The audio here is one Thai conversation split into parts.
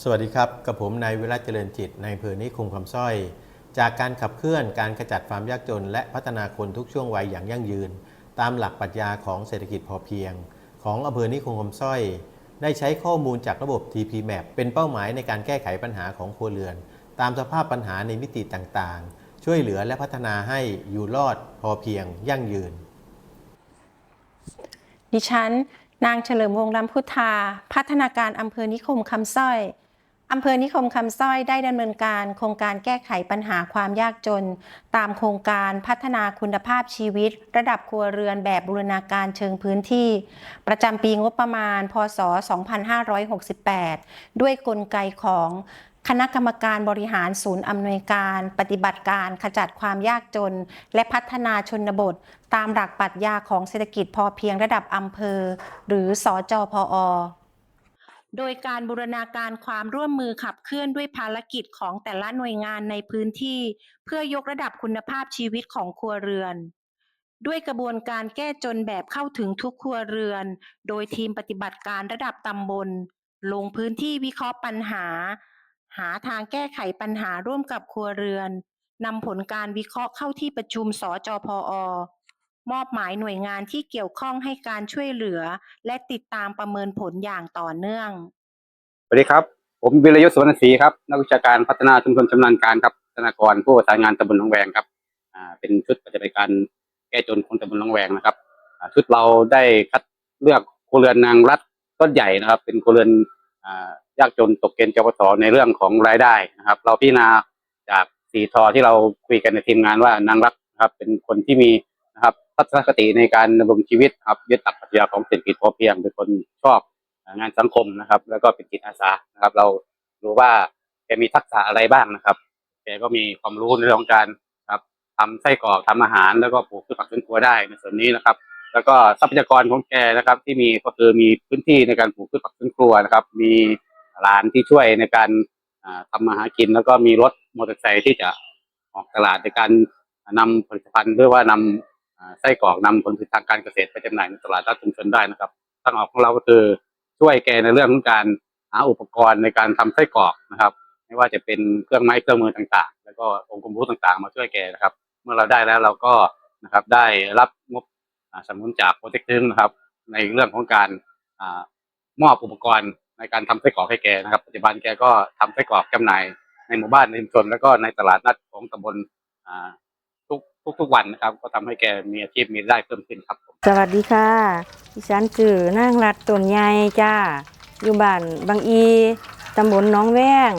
สวัสดีครับ กับผมนายวิรัตเจริญจิตในอำเภอนิคมคำสร้อย จากการขับเคลื่อนการขจัดความยากจน และพัฒนาคนทุกช่วงวัยอย่างยั่งยืน ตามหลักปรัชญาของเศรษฐกิจพอเพียง ของอำเภอนิคมคำสร้อย ได้ใช้ข้อมูลจากระบบ TP Map เป็นเป้าหมายในการแก้ไขปัญหาของครัวเรือน ตามสภาพปัญหาในมิติต่างๆ ช่วยเหลือและพัฒนาให้อยู่รอดพอเพียงยั่งยืน ดิฉัน นางเฉลิมวงศ์ลำพุทธา พัฒนาการอำเภอนิคมคำสร้อย อำเภอนิคมคำสร้อยได้ดำเนินการโครงการแก้ไขปัญหาความยากจน ตามโครงการพัฒนาคุณภาพชีวิต ระดับครัวเรือนแบบบูรณาการเชิงพื้นที่ ประจำปีงบประมาณ พศ 2568 ด้วยกลไกของคณะกรรมการบริหารศูนย์อำนวยการ ปฏิบัติการขจัดความยากจน และพัฒนาชนบท ตามหลักปรัชญาของเศรษฐกิจพอเพียงระดับอำเภอ หรือสอจพออ โดยการบูรณาการความร่วมมือขับเคลื่อนด้วยภารกิจของแต่ละหน่วยงานในพื้นที่ เพื่อยกระดับคุณภาพชีวิตของครัวเรือน ด้วยกระบวนการแก้จนแบบเข้าถึงทุกครัวเรือน โดยทีมปฏิบัติการระดับตำบล ลงพื้นที่วิเคราะห์ปัญหา หาทางแก้ไขปัญหาร่วมกับครัวเรือนนำผลการวิเคราะห์เข้าที่ประชุมสจพอ มอบหมายหน่วยงานที่เกี่ยวข้องให้การช่วยเหลือ และติดตามประเมินผลอย่างต่อเนื่อง สวัสดีครับ ผมวิรยุทธ์สวรรณศรีครับ นักวิชาการพัฒนาชุมชนชำนาญการครับธนากรผู้ประสานงานตำบลหนองแวงครับอ่าเป็นชุดปฏิบัติการแก้จนของตำบลหนองแวงนะครับอ่าชุดเราได้คัดเลือกครัวเรือนนางรัฐต้นใหญ่นะครับ เป็นครัวเรือนอ่ายากจนตกเกณฑ์จปสในเรื่องของรายได้นะครับ เราพิจารณาจากสีทอที่เราคุยกันในทีมงานว่านางรัฐนะครับ เป็นคนที่มี นะครับทัศนคติในการดำรงชีวิตครับยึดหลักปรัชญาของเศรษฐกิจพอเพียงเป็นคนชอบงานสังคมนะครับ แล้วก็เป็นจิตอาสานะครับ เราดูว่าแกมีทักษะอะไรบ้างนะครับแกก็มีความรู้ในเรื่องของการครับทำไส้กรอกทำอาหาร แล้วก็ปลูกพืชผักสวนครัวได้ในส่วนนี้นะครับ แล้วก็ทรัพยากรของแกนะครับ ที่มีก็คือมีพื้นที่ในการปลูกพืชผักสวนครัวนะครับ มีร้านที่ช่วยในการอ่าทำมาหากิน แล้วก็มีรถมอเตอร์ไซค์ที่จะออกตลาดในการนำผลิตภัณฑ์หรือว่านำอ่า ไส้กรอกนำผลผลิตทางการเกษตรไปจำหน่ายในตลาดนัดชุมชนได้นะครับทางออกของเราก็คือช่วยแกในเรื่องของการหาอุปกรณ์ในการทำไส้กรอกนะครับ ไม่ว่าจะเป็นเครื่องไม้เครื่องมือต่างๆ แล้วก็องค์ความรู้ต่างๆ มาช่วยแกนะครับ เมื่อเราได้แล้วเราก็นะครับได้รับงบสนับสนุนจากโปรเจกต์นะครับ ในเรื่องของการอมอบอุปกรณ์ในการทำไส้กรอกให้แกนะครับ ปัจจุบันแกก็ทำไส้กรอกจำหน่ายในหมู่บ้านในชุมชนแล้วก็ในตลาดนัดของตำบล ทุกๆวันนะครับ ก็ทำให้แกมีอาชีพมีรายได้เพิ่มขึ้นครับผมสวัสดีค่ะดิฉันจือนางรัดต้นใหญ่จ้าอยู่บ้านบางอีตำบลหน้องแว้ง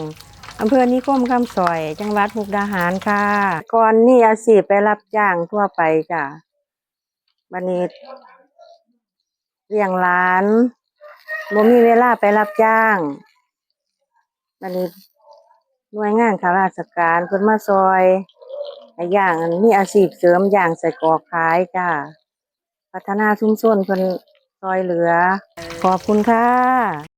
อำเภอนิคมคำสอย จังหวัดมุกดาหารค่ะ ก่อนนี่อาชีพไปรับจ้างทั่วไปจ้ะบันนี้เลี้ยงหลานบ่มีเวลาไปรับจ้างบันนี้หน่วยงานข้าราชการเพิ่นมาซอย ให้ย่างนมีอาชีพเสริมอย่างใส่กรอกขายจ้าพัฒนาชุมชนเพิ่นซอยเหลือ ขอบคุณค่ะ